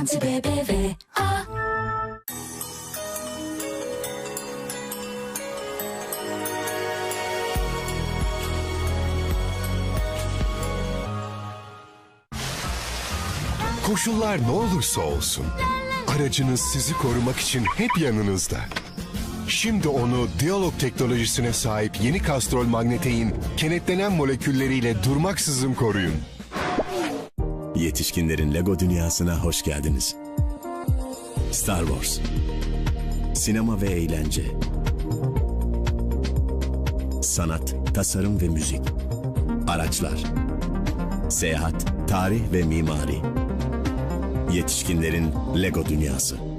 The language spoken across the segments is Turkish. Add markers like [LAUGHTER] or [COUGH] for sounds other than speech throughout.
Anti-BBVA Koşullar ne olursa olsun, aracınız sizi korumak için hep yanınızda. Şimdi onu diyalog teknolojisine sahip yeni kastrol magnetein kenetlenen molekülleriyle durmaksızın koruyun. Yetişkinlerin Lego dünyasına hoş geldiniz. Star Wars. Sinema ve eğlence. Sanat, tasarım ve müzik. Araçlar. Seyahat, tarih ve mimari. Yetişkinlerin Lego dünyası.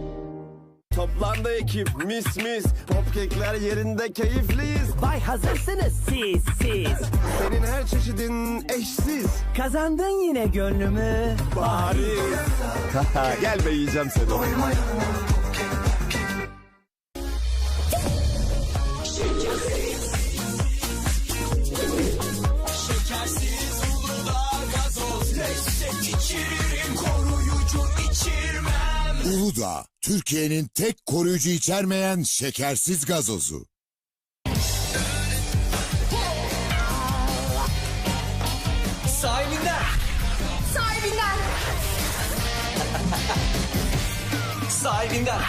Toplandı ekip mis mis. Popkekler yerinde keyifliyiz. Bay hazırsınız siz siz. Senin her çeşidin eşsiz. Kazandın yine gönlümü. Bariz [LAUGHS] Gel be yiyeceğim seni. Uludağ, Türkiye'nin tek koruyucu içermeyen şekersiz gazozu. Sahibinden. Sahibinden. Sahibinden.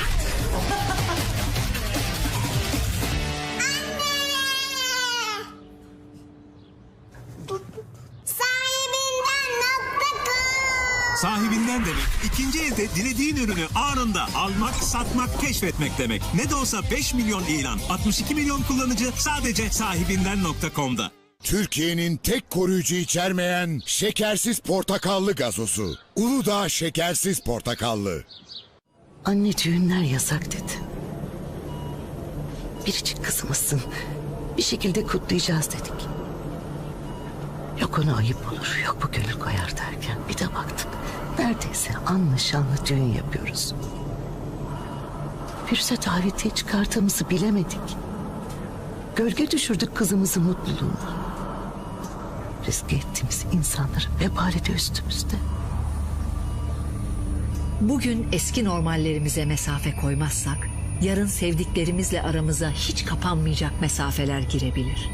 Sahibinden demek ikinci elde dilediğin ürünü anında almak, satmak, keşfetmek demek. Ne de olsa 5 milyon ilan, 62 milyon kullanıcı sadece sahibinden.com'da. Türkiye'nin tek koruyucu içermeyen şekersiz portakallı gazozu. Uludağ şekersiz portakallı. Anne düğünler yasak dedi. Biricik kızımızsın. Bir şekilde kutlayacağız dedik. Yok ona ayıp olur, yok bu gönül koyar derken bir de baktık. Neredeyse anlı şanlı düğün yapıyoruz. Firuze davetiye çıkarttığımızı bilemedik. Gölge düşürdük kızımızın mutluluğuna. Riske ettiğimiz insanların vebali de üstümüzde. Bugün eski normallerimize mesafe koymazsak, yarın sevdiklerimizle aramıza hiç kapanmayacak mesafeler girebilir.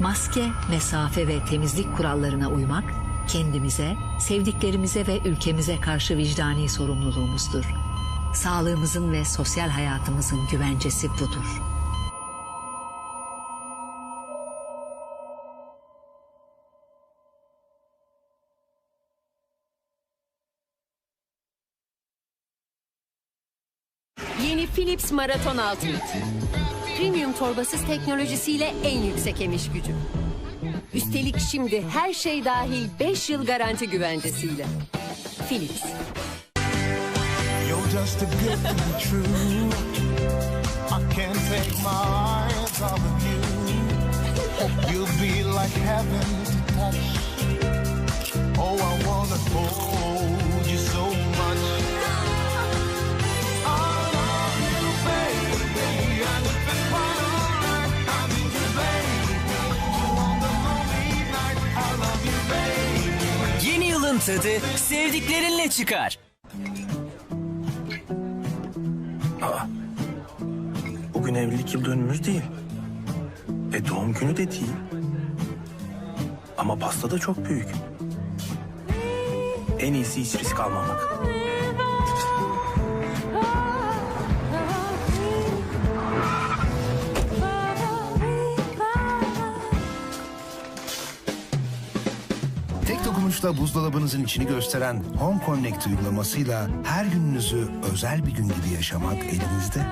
Maske, mesafe ve temizlik kurallarına uymak, kendimize, sevdiklerimize ve ülkemize karşı vicdani sorumluluğumuzdur. Sağlığımızın ve sosyal hayatımızın güvencesi budur. Yeni Philips Marathon Ultimate. Premium torbasız teknolojisiyle en yüksek emiş gücü. Üstelik şimdi her şey dahil 5 yıl garanti güvencesiyle. Philips. You'll be like heaven to touch. Tadı sevdiklerinle çıkar. Bugün evlilik yıl dönümümüz değil. E doğum günü de değil. Ama pasta da çok büyük. En iyisi hiç risk almamak. Dokunuşla buzdolabınızın içini gösteren Home Connect uygulamasıyla her gününüzü özel bir gün gibi yaşamak elinizde.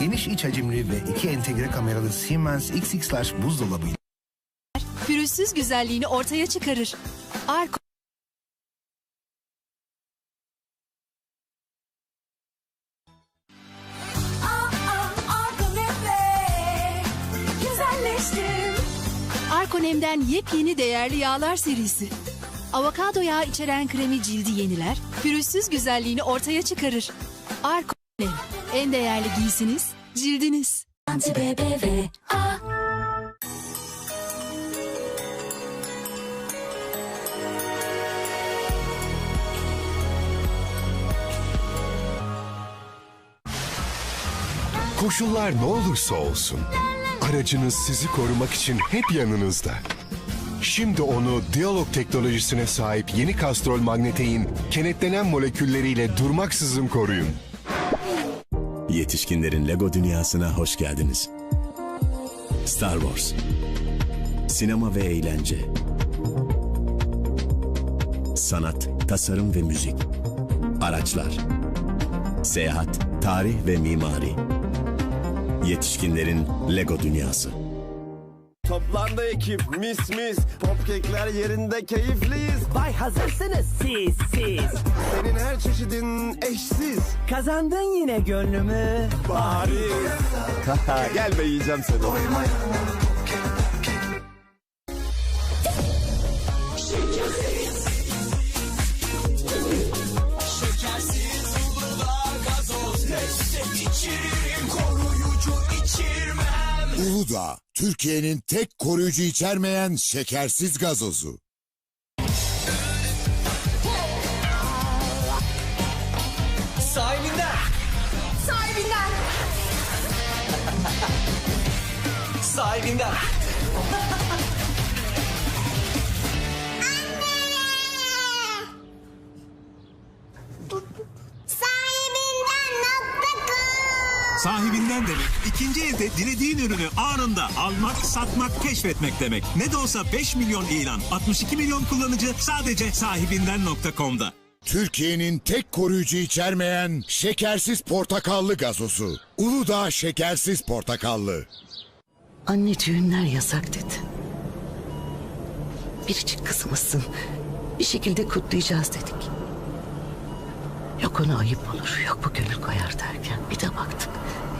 Geniş iç hacimli ve iki entegre kameralı Siemens XX buzdolabı pürüzsüz güzelliğini ortaya çıkarır. Arko. Arkonem'den yepyeni değerli yağlar serisi. Avokado yağı içeren kremi cildi yeniler, pürüzsüz güzelliğini ortaya çıkarır. Arko en değerli giysiniz, cildiniz. Anti-BBVA Koşullar ne olursa olsun, aracınız sizi korumak için hep yanınızda. Şimdi onu diyalog teknolojisine sahip yeni kastrol magnetein kenetlenen molekülleriyle durmaksızın koruyun. Yetişkinlerin Lego dünyasına hoş geldiniz. Star Wars. Sinema ve eğlence. Sanat, tasarım ve müzik. Araçlar. Seyahat, tarih ve mimari. Yetişkinlerin Lego dünyası. Toplandı ekip mis mis. Popkekler yerinde keyifliyiz. Bay hazırsınız siz siz. Senin her çeşidin eşsiz. Kazandın yine gönlümü. Bariz. [LAUGHS] Gel be yiyeceğim seni. Şekersiz Uludağ gazoz Lezzet içiririm Uludağ, Türkiye'nin tek koruyucu içermeyen şekersiz gazozu. Sahibinden. Sahibinden Sahibinden. Sahibinden demek ikinci elde dilediğin ürünü anında almak, satmak, keşfetmek demek. Ne de olsa 5 milyon ilan, 62 milyon kullanıcı sadece sahibinden.com'da. Türkiye'nin tek koruyucu içermeyen şekersiz portakallı gazosu. Uludağ şekersiz portakallı. Anne düğünler yasak dedi. Biricik kızımızsın. Bir şekilde kutlayacağız dedik. Yok ona ayıp olur, yok bu gönül koyar derken bir de baktık.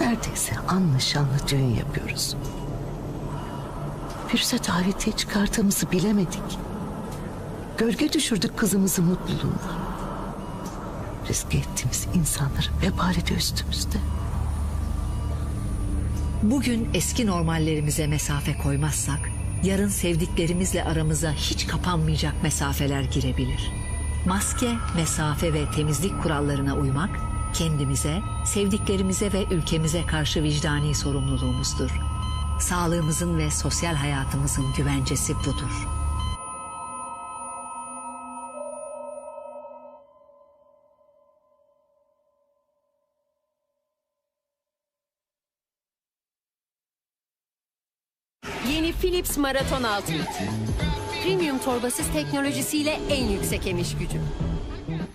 Neredeyse anlı şanlı düğün yapıyoruz. Firuze davetiye çıkartığımızı bilemedik. Gölge düşürdük kızımızın mutluluğuna. Riske ettiğimiz insanların vebali de üstümüzde. Bugün eski normallerimize mesafe koymazsak, yarın sevdiklerimizle aramıza hiç kapanmayacak mesafeler girebilir. Maske, mesafe ve temizlik kurallarına uymak, kendimize, sevdiklerimize ve ülkemize karşı vicdani sorumluluğumuzdur. Sağlığımızın ve sosyal hayatımızın güvencesi budur. Yeni Philips Marathon Ultimate. Premium torbasız teknolojisiyle en yüksek emiş gücü.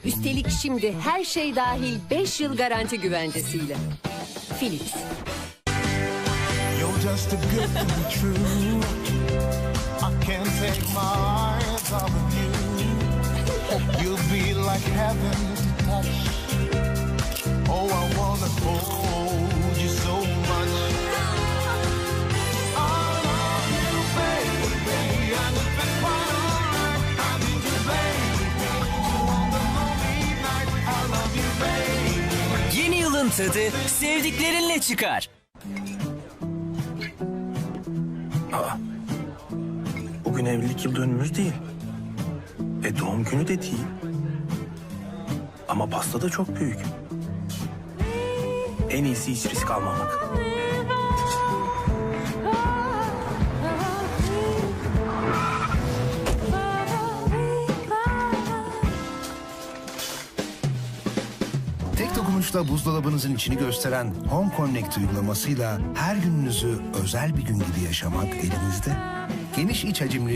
Üstelik şimdi her şey dahil 5 yıl garanti güvencesiyle. Philips. You're just too good to true. I can't take my eyes off of you. You'll be like heaven to touch. Oh, I wanna hold tadı sevdiklerinle çıkar. Bugün evlilik yıl dönümümüz değil. E doğum günü de değil. Ama pasta da çok büyük. En iyisi hiç risk almamak. Dokunuşla buzdolabınızın içini gösteren Home Connect uygulamasıyla her gününüzü özel bir gün gibi yaşamak elinizde. Geniş iç hacimli